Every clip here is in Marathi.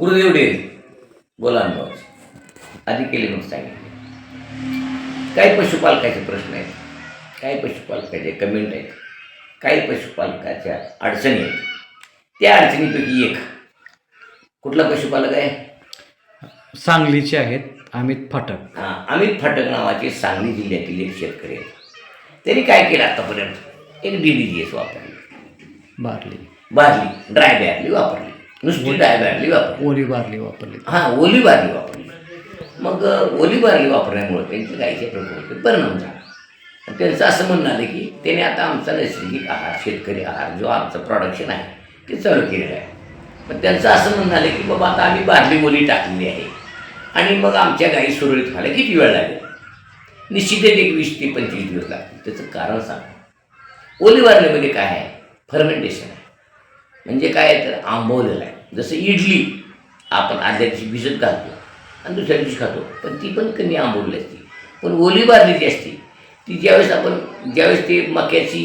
गुरुदेव डेअरी. बोला अनुभवाचे आधी केले मग सांगितले. काही पशुपालकाचे प्रश्न आहेत? काही पशुपालकाचे कमेंट आहेत? काही पशुपालकाच्या अडचणी आहेत? त्या अडचणीपैकी एक. कुठला पशुपालक आहे? सांगलीचे आहेत अमित फाटक. हा, अमित फाटक नावाचे सांगली जिल्ह्यातील एक शेतकरी आहेत. त्यांनी काय केलं आतापर्यंत? एक डी डी जी एस वापरली. बारली. बादली ड्राय बॅरली वापरली. नुसती ड्राय बॅरली वापरली. ओली बारली वापरली. हां ओली बारली वापरली. मग ओली बारली वापरल्यामुळे त्यांची गायीच्या प्रकृतीवर परिणाम झाला. त्यांचं असं म्हणणं आलं की त्याने आता आमचा नैसर्गिक आहार शेतकरी आहार जो आमचं प्रोडक्शन आहे ते चालू केलेलं आहे. पण त्यांचं असं म्हणणं आलं की बाबा आता आम्ही बारली ओली टाकलेली आहे. आणि मग आमच्या गायी सुरळीत व्हायला किती वेळ लागेल? निश्चितच एक वीस ते पंचवीस दिवस लागतील. त्याचं कारण सांग. ओली बारलीमध्ये काय आहे? फर्मेंटेशन आहे. म्हणजे काय तर आंबवलेलं आहे. जसं इडली आपण आदल्या दिवशी भिजत घालतो आणि दुसऱ्या दिवशी खातो. पण ती पण कमी आंबवली असते. पण ओली बारली जी असते. ती ज्यावेळेस आपण ज्यावेळेस ती मक्याची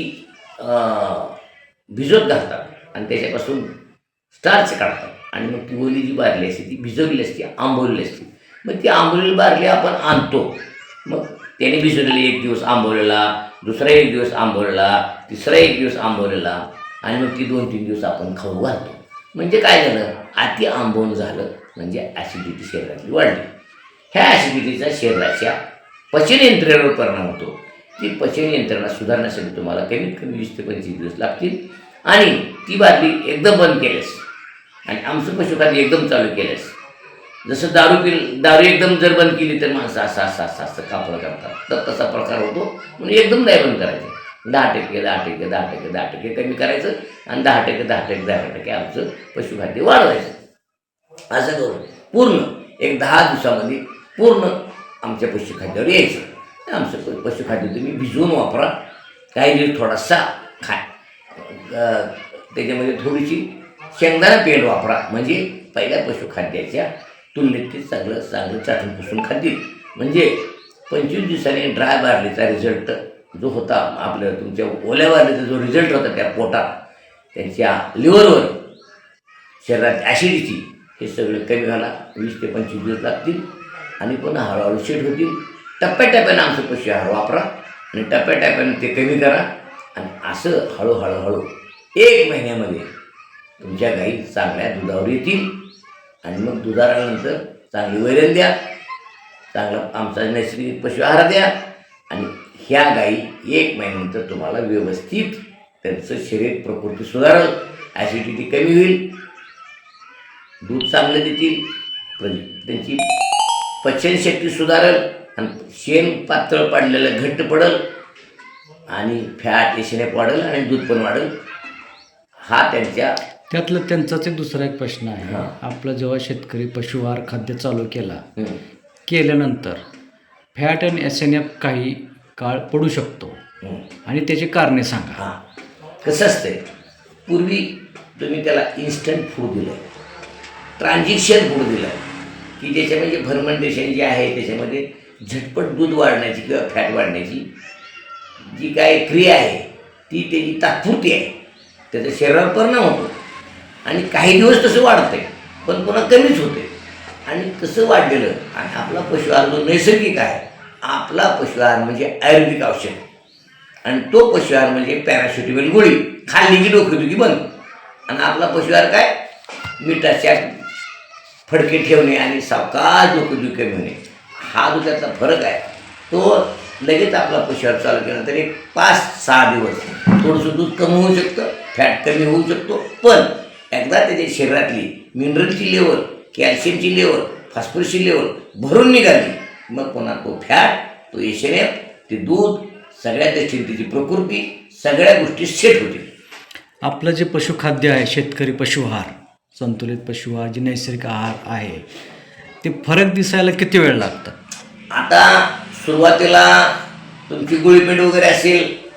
भिजत घालतात आणि त्याच्यापासून स्टार्च काढतात. आणि मग ती ओली जी बारली असते ती भिजवलेली असते आंबवलेली असते. मग ती आंबोलेली बारली आपण आणतो. मग त्याने भिजवलेली एक दिवस आंबवलेला दुसरा एक दिवस आंबवलेला तिसरा एक दिवस आंबवलेला. आणि मग ती दोन तीन दिवस आपण खाऊ घालतो. म्हणजे काय झालं? अति आंबवून झालं. म्हणजे ॲसिडिटी शरीरातली वाढली. ह्या ॲसिडिटीचा शरीराच्या पचन यंत्रणेवर परिणाम होतो. ती पचन यंत्रणा सुधारण्यासाठी तुम्हाला कमीत कमी वीस ते पंचवीस दिवस लागतील. आणि ती बादली एकदम बंद केल्यास आणि आमचं पशुखाद्य एकदम चालू केल्यास जसं दारू पिल दारू एकदम जर बंद केली तर माणसं असं असं असं असं कापड करतात. तर तसा प्रकार होतो. म्हणून एकदम नाही बंद करायचं. दहा टक्के दहा टक्के दहा टक्के दहा टक्के कमी करायचं आणि दहा टक्के दहा टक्के दहा टक्के आमचं पशुखाद्य वाढवायचं. असं करून पूर्ण एक दहा दिवसामध्ये पूर्ण आमच्या पशुखाद्यावर यायचं. आमचं प- पशुखाद्य तुम्ही भिजवून वापरा. काही दिवस थोडासा खा त्याच्यामध्ये थोडीशी शेंगदाणा पेंड वापरा. म्हणजे पहिल्या पशुखाद्याच्या तुलनेत ते चांगलं चांगलं चाटून पुसून खातील म्हणजे पंचवीस दिवसांनी ड्राय बार्लीचा रिझल्ट जो होता आपल्या तुमच्या ओल्या जो रिझल्ट होता त्या पोटात त्यांच्या लिव्हरवर शरीरात ॲसिडिटी हे सगळं कमी झाला. वीस ते पंचवीस दिवस लागतील आणि पुन्हा हळूहळू शेट होतील. टप्प्याटप्प्यानं आमचं पशु आहार वापरा आणि टप्प्याटप्प्यानं ते कमी करा. आणि असं हळूहळू हळू एक महिन्यामध्ये तुमच्या गाई चांगल्या दुधावर येतील. आणि मग दुधावर आल्यानंतर चांगली वैरण द्या. चांगला आमचा नैसर्गिक पशु आहार द्या. आणि ह्या गाई एक महिन्यानंतर तुम्हाला व्यवस्थित त्यांचं शरीर प्रकृती सुधारल. ॲसिडिटी कमी होईल. दूध चांगलं देतील. त्यांची पचनशक्ती सुधारल. आणि शेण पातळ पाडलेलं घट्ट पडल. आणि फॅट एशिनेप वाढेल आणि दूध पण वाढेल. हा त्यांच्या त्यातलं त्यांचाच एक दुसरा एक प्रश्न आहे. हां. आपलं जेव्हा शेतकरी पशुहार खाद्य चालू केला केल्यानंतर फॅट आणि एस एन एफ काही काळ पडू शकतो. आणि त्याची कारणे सांगा. हां. कसं असतंय? पूर्वी तुम्ही त्याला इन्स्टंट फूड दिलं ट्रान्झिक्शन फूड दिलं की ज्याच्यामध्ये फर्मेंटेशन जे आहे त्याच्यामध्ये झटपट दूध वाढण्याची किंवा फॅट वाढण्याची जी काय क्रिया आहे ती त्याची तात्पुरती आहे. त्याचा शरीरावर परिणाम होतो. आणि काही दिवस तसं वाढतंय पण पुन्हा कमीच होते आणि तसं वाढलेलं? आणि आपला पशुआहार जो नैसर्गिक आहे. आपला पशुहार म्हणजे आयुर्वेदिक औषध. आणि तो पशुहार म्हणजे पॅरासिटिमल गोळी. खाल्ली की डोकेदुखी बंद. आणि आपला पशुहार काय? मिठाच्या फडके ठेवणे आणि सावकाश डोकेदुखी कमी होणे. हा जो त्यातला फरक आहे. तो लगेच आपला पशुहार चालू केला तरी पाच सहा दिवस थोडंसं दूध कमी होऊ शकतं फॅट कमी होऊ शकतो. पण एकदा त्याच्या शरीरातली मिनरलची लेवल कॅल्शियमची लेवल फॉस्फरसची लेवल भरून निघाली मग पुन्हा तो फॅट तो एशनेप ते दूध सगळ्या गोष्टी त्याची प्रकृती सगळ्या गोष्टी सेट होतील. आपलं जे पशुखाद्य आहे शेतकरी पशुहार संतुलित पशुहार जे नैसर्गिक आहार आहे ते फरक दिसायला किती वेळ लागतं? आता सुरुवातीला तुमची गुळीपेंड वगैरे असेल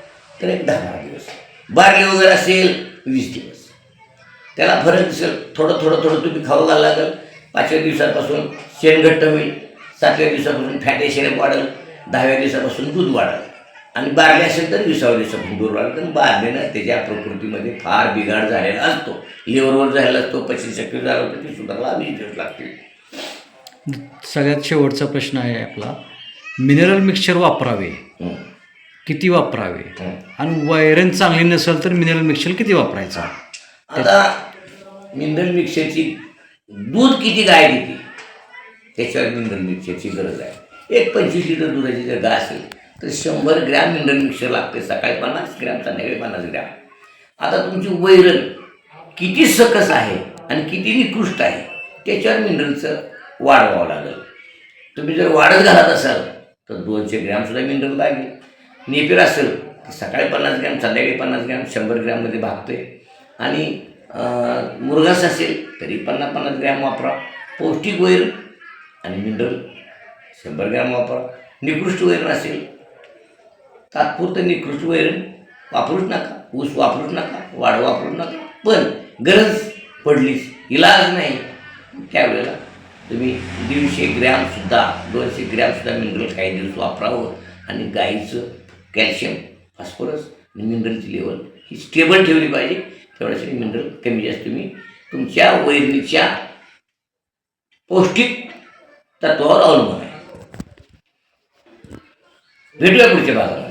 तर एक दहा बारा दिवस. बारली वगैरे असेल वीस दिवस. त्याला फरक दिसेल. थोडं थोडं थोडं तुम्ही खाऊ घालायला लागेल. पाचव्या दिवसापासून शेण घट्ट होईल. सातव्या दिवसापासून फॅटेशन वाढेल दहाव्या दिवसापासून दूध वाढेल. आणि बारले असेल तर विसावा दिवसापासून दूर राहिलं कारण बारलेनं त्याच्या प्रकृतीमध्ये फार बिघाड झालेला असतो. लिव्हरवर झालेला असतो पचनशक्ती झालं होतं ते सुधारला वीस दिवस लागतील. सगळ्यात शेवटचा प्रश्न आहे आपला. मिनरल मिक्सचर वापरावे. किती वापरावे. आणि वैरण चांगली नसेल तर मिनरल मिक्सचर किती वापरायचा? आता मिनरल मिक्सरची दूध किती गाय देते? त्याच्यावर मिनरल मिक्सरची गरज आहे. एक पंचवीस लिटर दुधाची जर गाय असेल तर शंभर ग्रॅम मिनरल मिक्सर लागते सकाळी पन्नास ग्रॅम संध्याकाळी पन्नास ग्रॅम. आता तुमची वैरण किती सकस आहे आणि किती निकृष्ट आहे त्याच्यावर मिनरलचं वाढवावं लागेल. तुम्ही जर वाढत घालत असाल तर दोनशे ग्रॅमसुद्धा मिनरल लागेल. नेपेर असेल तर सकाळी पन्नास ग्रॅम संध्याकाळी पन्नास ग्रॅम शंभर ग्रॅममध्ये भागते आणि मुरघास असेल तरी पन्नास पन्नास ग्रॅम वापरा. पौष्टिक वैर आणि मिनरल शंभर ग्रॅम वापरा. निकृष्ट वैरण असेल. तात्पुरतं निकृष्ट वैरण वापरूच नका. ऊस वापरूच नका. वाढ वापरू नका. पण गरज पडलीच. इलाज नाही. त्यावेळेला तुम्ही दीडशे ग्रॅमसुद्धा दोनशे ग्रॅमसुद्धा मिनरल काही दिवस वापरावं आणि गाईचं कॅल्शियम फॉस्फरस आणि मिनरलची लेवल ही स्टेबल ठेवली पाहिजे. तेवढ्यासाठी मिनरल कमी जास्त तुम्ही तुमच्या वैरणीच्या पौष्टिक ತತ್ವವನ್ನು ಅವಲಂಬನೆ ರೇಡಿಯೋ ಕುಡಿಕೆ ಭಾಗಗಳು